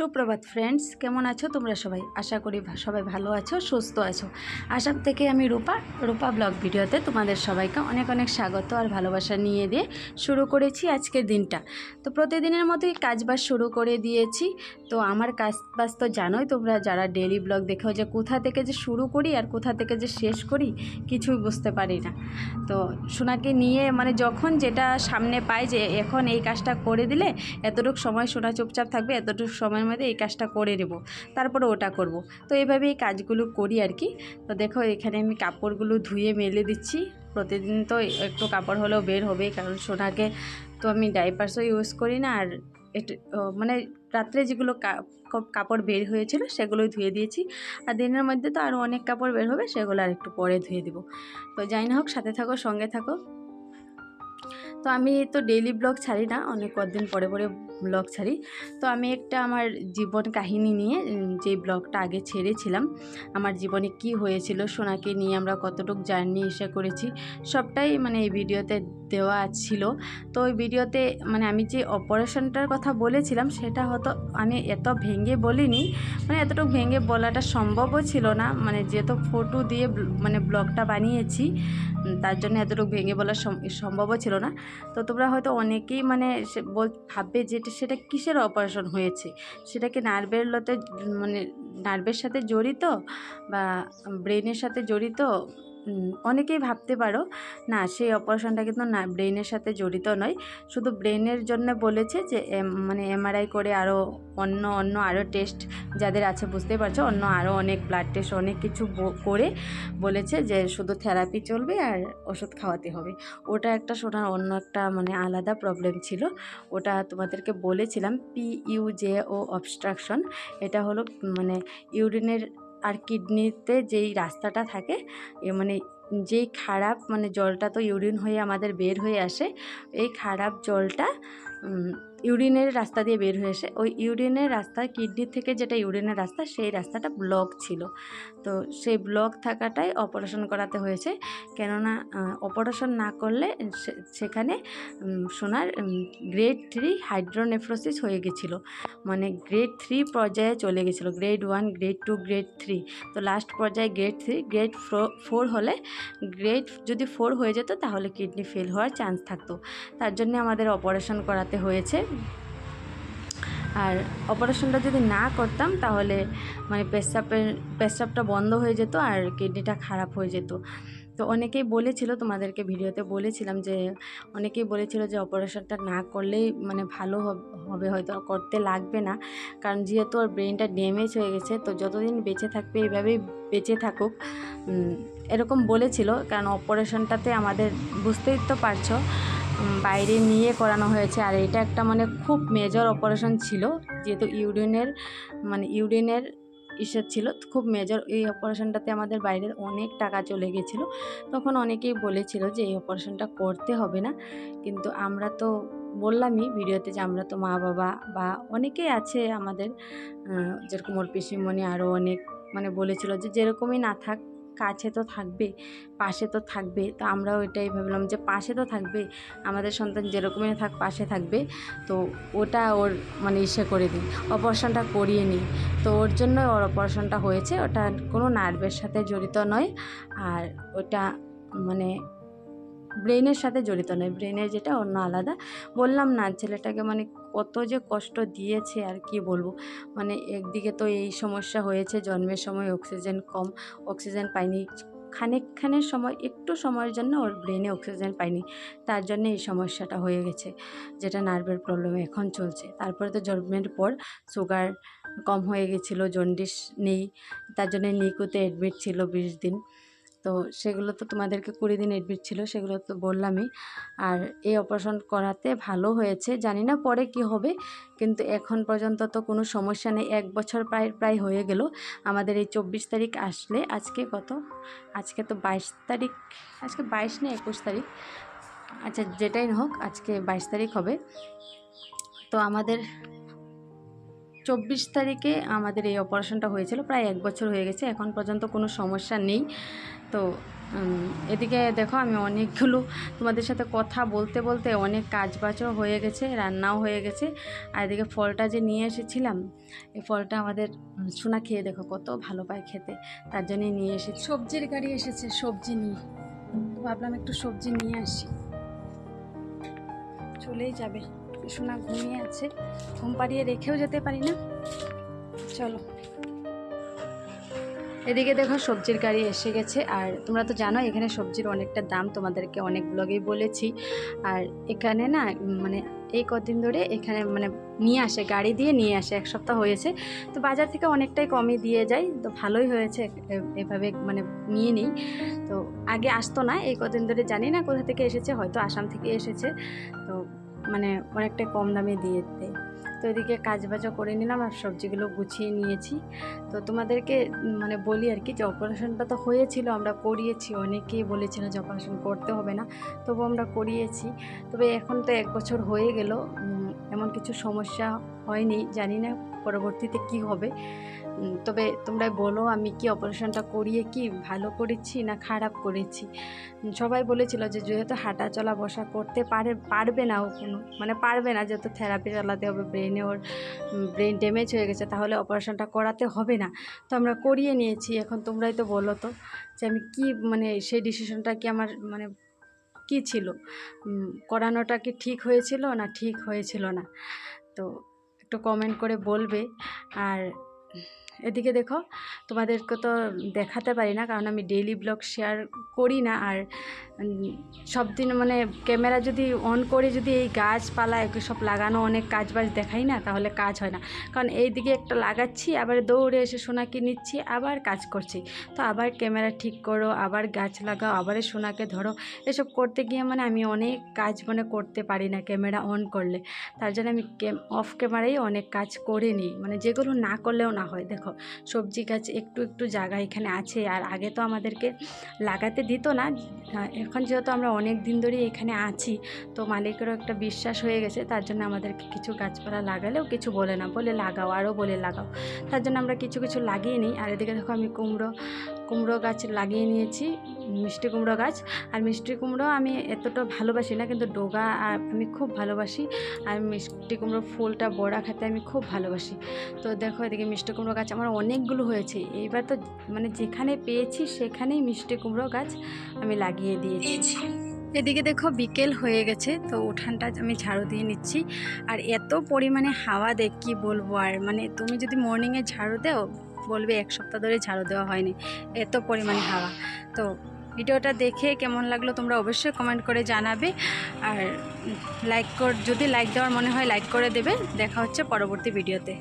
সুপ্রভাত ফ্রেন্ডস কেমন আছো তোমরা সবাই? আশা করি সবাই ভালো আছো, সুস্থ আছো। আসাম থেকে আমি রূপা রূপা ব্লগ ভিডিওতে তোমাদের সবাইকে অনেক অনেক স্বাগত আর ভালোবাসা নিয়ে দিয়ে শুরু করেছি আজকের দিনটা। তো প্রতিদিনের মতোই কাজবাজ শুরু করে দিয়েছি। তো আমার কাজ বাজ তো জানোই তোমরা, যারা ডেলি ব্লগ দেখো যে কোথা থেকে যে শুরু করি আর কোথা থেকে যে শেষ করি, কিছুই বুঝতে পারি না। তো সোনাকে নিয়ে মানে যখন যেটা সামনে পাই যে এখন এই কাজটা করে দিলে, এতটুকু সময় সোনা চুপচাপ থাকবে, এতটুকু সময়ের মধ্যে এই কাজটা করে নেব, তারপরে ওটা করব। তো এইভাবে এই কাজগুলো করি আর কি। তো দেখো এখানে আমি কাপড়গুলো ধুয়ে মেলে দিচ্ছি। প্রতিদিন তো একটু কাপড় হলেও বের হবে কারণ সোনাকে তো আমি ডাইপার্সও ইউজ করি না। আর একটু মানে রাত্রে যেগুলো কাপড় বের হয়েছিল সেগুলোই ধুয়ে দিয়েছি। আর দিনের মধ্যে তো আরও অনেক কাপড় বের হবে, সেগুলো আর একটু পরে ধুয়ে দেবো। তো যাই না হোক, সাথে থাকো, সঙ্গে থাকো। তো আমি তো ডেইলি ব্লগ ছাড়ি না, অনেক কদিন পরে পরে ব্লগ ছাড়ি। তো আমি একটা আমার জীবন কাহিনী নিয়ে যে ব্লগটা আগে ছেড়েছিলাম, আমার জীবনে কি হয়েছিল, সোনাকে নিয়ে আমরা কতটুকু জার্নি এসে করেছি, সবটাই মানে এই ভিডিওতে দেওয়া ছিল। তো ওই ভিডিওতে মানে আমি যে অপারেশনটার কথা বলেছিলাম, সেটা হয়তো আমি এত ভেঙে বলিনি। মানে এতটুকু ভেঙে বলাটা সম্ভবও ছিল না। মানে যেহেতু ফটো দিয়ে মানে ব্লগটা বানিয়েছি, তার জন্য এতটুকু ভেঙে বলা সম- সম্ভবও ছিল না। তো তোমরা হয়তো অনেকেই মানে বল, ভাববে যে সেটা কিসের অপারেশন হয়েছে? সেটা কি নার্ভের লতে মানে নার্ভের সাথে জড়িত বা ব্রেনের সাথে জড়িত? অনেকেই ভাবতে পারো, না, সেই অপারেশনটা কিন্তু না ব্রেনের সাথে জড়িত নয়। শুধু ব্রেনের জন্য বলেছে যে মানে এমআরআই করে আরও অন্য অন্য আরও টেস্ট যাদের আছে, বুঝতেই পারছ, অন্য আরও অনেক ব্লাড টেস্ট অনেক কিছু করে বলেছে যে, শুধু থেরাপি চলবে আর ওষুধ খাওয়াতে হবে। ওটা একটা শোনার অন্য একটা মানে আলাদা প্রবলেম ছিল। ওটা তোমাদেরকে বলেছিলাম P U J O obstruction এটা হলো মানে ইউরিনের আর কিডনিতে যেই রাস্তাটা থাকে মানে যেই খারাপ মানে জলটা তো ইউরিন হয়ে আমাদের বের হয়ে আসে, এই খারাপ জলটা ইউরিনের রাস্তা দিয়ে বের হয়ে আসে ওই ইউরিনের রাস্তা, কিডনি থেকে যেটা ইউরিনের রাস্তা, সেই রাস্তাটা ব্লক ছিল। তো সেই ব্লক থাকাটাই অপারেশন করাতে হয়েছে। কেননা অপারেশন না করলে সেখানে সোনার গ্রেড থ্রি হাইড্রোনেফ্রোসিস হয়ে গেছিল। মানে গ্রেড থ্রি পর্যায়ে চলে গেছিল। Grade one, grade two, grade three. তো লাস্ট পর্যায়ে গ্রেড থ্রি, গ্রেড ফোর হলে গ্রেড যদি ফোর হয়ে যেত, তাহলে কিডনি ফেল হওয়ার চান্স থাকতো। তার জন্য আমাদের অপারেশন করাতে হয়েছে। আর অপারেশনটা যদি না করতাম, তাহলে মানে পেশাবের, পেশাবটা বন্ধ হয়ে যেত আর কিডনিটা খারাপ হয়ে যেত। তো অনেকেই বলেছিল, তোমাদেরকে ভিডিওতে বলেছিলাম যে, অনেকেই বলেছিল যে অপারেশনটা না করলেই মানে ভালো হবে হয়তো করতে লাগবে না। কারণ যেহেতু ওর ব্রেনটা ড্যামেজ হয়ে গেছে, তো যতদিন বেঁচে থাকবে এইভাবেই বেঁচে থাকুক। এরকম বলেছিল, কারণ অপারেশনটাতে আমাদের বুঝতেই তো পারছ বাইরে নিয়ে করানো হয়েছে। আর এটা একটা মানে খুব মেজর অপারেশন ছিল, যেহেতু ইউরিনের মানে ইউরিনের ইসের ছিল, খুব মেজর এই অপারেশনটাতে আমাদের বাইরের অনেক টাকা চলে গেছিল। তখন অনেকেই বলেছিল যে এই অপারেশনটা করতে হবে না। কিন্তু আমরা তো বললামই ভিডিওতে যে আমরা তো মা, বাবা বা অনেকেই আছে আমাদের যেরকম ওর পিসিমণি আরও অনেক মানে বলেছিল যে যেরকমই না থাক কাছে তো থাকবে, পাশে তো থাকবে। তো আমরাও এটাই ভাবলাম যে পাশে তো থাকবে, আমাদের সন্তান যেরকমই থাক পাশে থাকবে। তো ওটা ওর মানে ইসে করে দিই, অপারেশনটা করিয়ে নিই। তো ওর জন্য ওর অপারেশনটা হয়েছে, ওটা কোনো নার্ভের সাথে জড়িত নয়। আর ওটা মানে ব্রেনের সাথে জড়িত নয় ব্রেনের যেটা অন্য আলাদা। বললাম না, ছেলেটাকে মানে কত যে কষ্ট দিয়েছে আর কি বলব। মানে একদিকে তো এই সমস্যা হয়েছে, জন্মের সময় অক্সিজেন কম, অক্সিজেন পাইনি। খানিকখানের সময়, একটু সময়ের জন্য ওর ব্রেনে অক্সিজেন পাইনি। তার জন্য এই সমস্যাটা হয়ে গেছে, যেটা নার্ভের প্রবলেম এখন চলছে। তারপরে তো জন্মের পর সুগার কম হয়ে গেছিল, জন্ডিস নেই। তার জন্য নিকুতে অ্যাডমিট ছিল বিশ দিন। তো সেগুলো তো তোমাদেরকে কুড়ি দিন অ্যাডমিট ছিল, সেগুলো তো বললামই। আর এই অপারেশন করাতে ভালো হয়েছে, জানি না পরে কি হবে, কিন্তু এখন পর্যন্ত তো কোনো সমস্যা নেই, এক বছর প্রায় প্রায় হয়ে গেল। আমাদের এই চব্বিশ তারিখ আসলে, আজকে কত? আজকে তো বাইশ তারিখ, আজকে বাইশ না একুশ তারিখ? আচ্ছা যেটাই হোক, আজকে বাইশ তারিখ হবে। তো আমাদের চব্বিশ তারিখে আমাদের এই অপারেশনটা হয়েছিল, প্রায় এক বছর হয়ে গেছে, এখন পর্যন্ত কোনো সমস্যা নেই। তো এদিকে দেখো আমি অনেকগুলো তোমাদের সাথে কথা বলতে বলতে অনেক কাজ বাজও হয়ে গেছে, রান্নাও হয়ে গেছে। আর এদিকে ফলটা যে নিয়ে এসেছিলাম, এই ফলটা আমাদের সোনা খেয়ে দেখো কত ভালো পায় খেতে, তার জন্যই নিয়ে এসেছি। সবজির গাড়ি এসেছে, সবজি নিয়ে। ভাবলাম একটু সবজি নিয়ে আসি। চলেই যাবে, সোনা ঘুমিয়ে আছে, ঘুম পাড়িয়ে রেখেও যেতে পারি না। চলো। এদিকে দেখো সবজির গাড়ি এসে গেছে, আর তোমরা তো জানো এখানে সবজির অনেকটা দাম, তোমাদেরকে অনেক ব্লগেই বলেছি। আর এখানে না মানে এই কদিন ধরে এখানে মানে নিয়ে আসে, গাড়ি দিয়ে নিয়ে আসে, এক সপ্তাহ হয়েছে। তো বাজার থেকে অনেকটাই কমই দিয়ে যায়, তো ভালোই হয়েছে এভাবে মানে নিয়ে নিই। তো আগে আসতো না, এই কদিন ধরে জানি না কোথা থেকে এসেছে, হয়তো আসাম থেকে এসেছে। তো মানে অনেকটাই কম দামে দিয়ে দেয় তো এদিকে কাজ বাজও করে নিলাম আর সবজিগুলো গুছিয়ে নিয়েছি। তো তোমাদেরকে মানে বলি আর কি যে অপারেশনটা তো হয়েছিল, আমরা করিয়েছি। অনেকেই বলেছিল যে অপারেশন করতে হবে না তবু আমরা করিয়েছি। তবে এখন তো এক বছর হয়ে গেল এমন কিছু সমস্যা হয়নি, জানি না পরবর্তীতে কি হবে। তবে তোমরা বলো আমি কি অপারেশনটা করিয়ে কি ভালো করেছি না খারাপ করেছি। সবাই বলেছিল যে যেহেতু হাঁটা চলা বসা করতে পারে, পারবে না ও কোনো মানে পারবে না যেহেতু থেরাপি চালাতে হবে ব্রেনে ওর ব্রেন ড্যামেজ হয়ে গেছে, তাহলে অপারেশনটা করাতে হবে না। তো আমরা করিয়ে নিয়েছি, এখন তোমরাই তো বলো তো যে আমি কি মানে সেই ডিসিশনটা কি আমার মানে কি ছিল? করানোটা কি ঠিক হয়েছিল না ঠিক হয়েছিল না? তো একটু কমেন্ট করে বলবে। আর এদিকে দেখো, তোমাদেরকে তো দেখাতে পারি না, কারণ আমি ডেইলি ব্লগ শেয়ার করি না। আর সব দিন মানে ক্যামেরা যদি অন করে যদি এই গাছপালা এগুলো সব লাগানো, অনেক কাজ বাজ দেখাই না, তাহলে কাজ হয় না। কারণ এই দিকে একটা লাগাচ্ছি, আবার দৌড়ে এসে সোনাকে নিচ্ছি, আবার কাজ করছি। তো আবার ক্যামেরা ঠিক করো, আবার গাছ লাগাও, আবার সোনাকে ধরো। এসব করতে গিয়ে মানে আমি অনেক কাজ মানে করতে পারি না ক্যামেরা অন করলে। তার জন্য আমি অফ ক্যামেরাই অনেক কাজ করে নিই। মানে যেগুলো না করলেও না হয়, দেখো। সবজি গাছ একটু একটু জায়গা এখানে আছে। আর আগে তো আমাদেরকে লাগাতে দিত না। এখন যেহেতু আমরা অনেক দিন ধরে এখানে আছি, তো মালিকেরও একটা বিশ্বাস হয়ে গেছে। তার জন্য আমাদেরকে কিছু গাছপালা লাগালেও কিছু বলে না। বলে লাগাও, আরও বলে লাগাও। তার জন্য আমরা কিছু কিছু লাগিয়ে নিই। আর এদিকে দেখো আমি কুমড়ো কুমড়ো গাছ লাগিয়ে নিয়েছি। মিষ্টি কুমড়ো গাছ। আর মিষ্টি কুমড়ো আমি এতটা ভালোবাসি না কিন্তু ডোগা আর আমি খুব ভালোবাসি। আর মিষ্টি কুমড়ো ফুলটা বড়া খেতে আমি খুব ভালোবাসি। তো দেখো এদিকে মিষ্টি কুমড়ো গাছ আমার অনেকগুলো হয়েছে। এইবার তো মানে যেখানে পেয়েছি সেখানেই মিষ্টি কুমড়ো গাছ আমি লাগিয়ে দিয়েছি। এদিকে দেখো বিকেল হয়ে গেছে তো উঠানটা আমি ঝাড়ু দিয়ে নিচ্ছি। আর এত পরিমাণে হাওয়া দেখ কি বলব আর? মানে তুমি যদি মর্নিংয়ে ঝাড়ু দেও বলবে এক সপ্তাহ ধরে ঝাড়ু দেওয়া হয়নি। এত পরিমাণে হাওয়া। তো ভিডিওটা দেখে কেমন লাগল তোমরা অবশ্যই কমেন্ট করে জানাবে। আর লাইক কর যদি লাইক দেওয়ার মনে হয় লাইক করে দেবে। দেখা হচ্ছে পরবর্তী ভিডিওতে